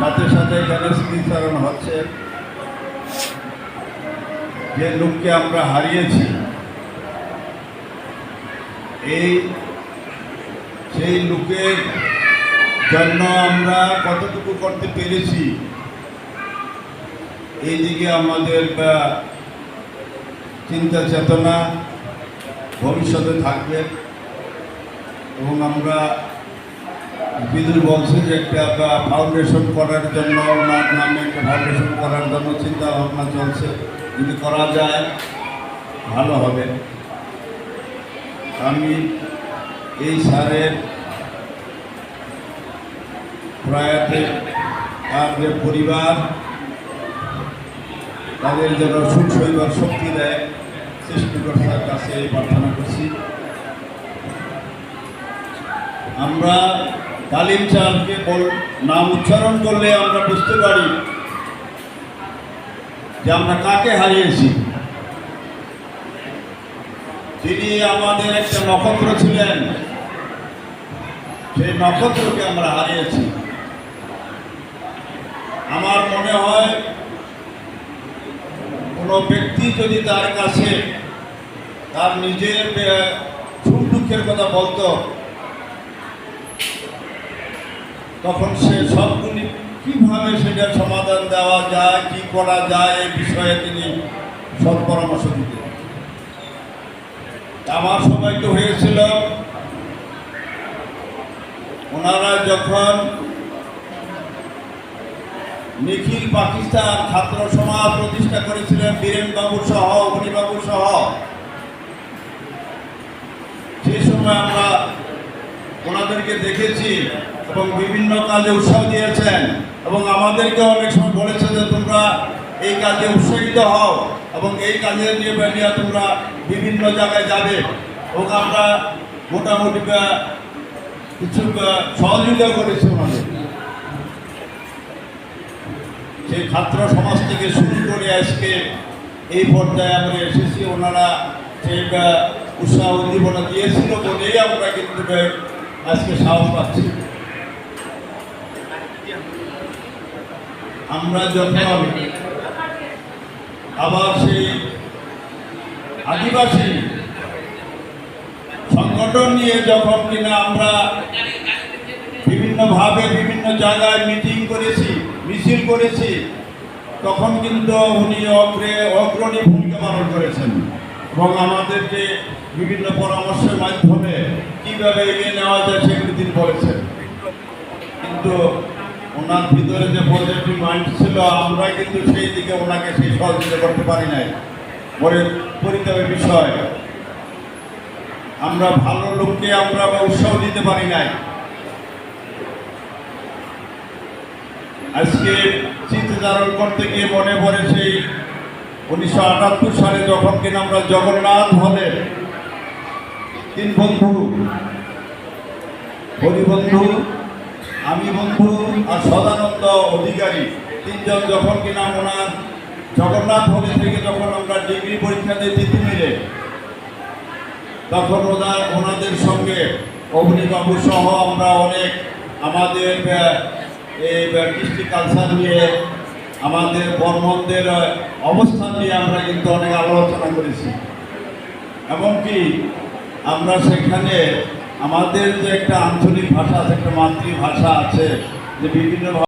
সাথে সাথে এখানে স্মৃতিচারণ হচ্ছে। যে লোককে আমরা হারিয়েছি, এই সেই লোকের জন্য আমরা কতটুকু করতে পেরেছি এই দিকে আমাদের চিন্তা চেতনা ভবিষ্যতে থাকবে এবং আমরা বিদুর বলছে যে একটা ফাউন্ডেশন করার জন্য, ওনার নামে একটা ফাউন্ডেশন করার জন্য চিন্তা ভাবনা চলছে। যদি করা যায়, ভালো হবে। আমি এই সারের প্রয়াতে তার যে পরিবার, তাদের যেন সুখ শৈবার শক্তি দেয় সৃষ্টিকর্তার কাছে প্রার্থনা করছি। আমরা তালিম বল- নাম উচ্চারণ করলে আমরা বুঝতে পারি যে আমরা কাকে হারিয়েছি। তিনি আমাদের একটা নক্ষত্র ছিলেন, সেই নক্ষত্রকে আমরা হারিয়েছি। আমার মনে হয় কোনো ব্যক্তি যদি তার কাছে তার নিজের সুখ দুঃখের কথা বলতো তখন সে সবগুলি কীভাবে সেটার সমাধান দেওয়া যায়, কি করা যায় এই বিষয়ে তিনি সৎ পরামর্শ দিতেন। আমার সময় তো হয়েছিল। ওনারা যখন নিখিল পাকিস্তান ছাত্র সমাজ প্রতিষ্ঠা করেছিলেন, বীরেন বাবু সহ অগ্নিবাবু সহ, সেই সময় আমরা ওনাদেরকে দেখেছি। এবং বিভিন্ন কাজে উৎসাহ দিয়েছেন এবং আমাদেরকে অনেক সময় বলেছে যে তোমরা এই কাজে উৎসাহিত হও এবং এই কাজে নিয়ে নিয়ে তোমরা বিভিন্ন জায়গায় যাবে এবং আমরা মোটামুটি কিছু সহযোগিতা করেছি ওনাদের সেই ছাত্র সমাজ থেকে শুরু করে আজকে এই পর্যায়ে আমরা এসেছি। ওনারা সেই উৎসাহ উদ্দীপনা দিয়েছিল বলেই আমরা কিন্তু আজকে সাহস পাচ্ছি। আমরা যখন আবার সেই আদিবাসী সংগঠন নিয়ে যখন কিনা আমরা বিভিন্নভাবে বিভিন্ন জায়গায় মিটিং করেছি, মিছিল করেছি, তখন কিন্তু উনি অগ্রে, অগ্রণী ভূমিকা পালন করেছেন। এবং আমাদেরকে বিভিন্ন পরামর্শের মাধ্যমে কীভাবে এগিয়ে নেওয়া যায় সেগুলি তিনি বলেছেন। কিন্তু ওনার ভিতরে যে পজিটিভ মাইন্ড ছিল, আমরা কিন্তু সেই দিকে ওনাকে সেই সহযোগিতা করতে পারি নাই। পরে পরিতাপের বিষয়, আমরা ভালো লোককে আমরা উৎসাহ দিতে পারি নাই। আজকে চিন্তাধারণ করতে গিয়ে মনে পড়ে সেই উনিশশো আটাত্তর সালে যখন কিনা আমরা জগন্নাথ হলে তিন বন্ধু হরিবন্ধু আমি বন্ধু আর সদানন্দ অধিকারী। তিনজন যখন কিনা ওনার জগন্নাথ হলে থেকে যখন আমরা ডিগ্রি পরীক্ষা দিয়ে মিলে তখন ওনার, ওনাদের সঙ্গে অগ্নিবাবু সহ আমরা অনেক আমাদের এই কৃষ্টি কালচার নিয়ে আমাদের বর্মনদের অবস্থান নিয়ে আমরা কিন্তু অনেক আলোচনা করেছি। এমনকি আমরা সেখানে আমাদের যে একটা আঞ্চলিক ভাষা আছে একটা মাতৃভাষা আছে যে বিভিন্ন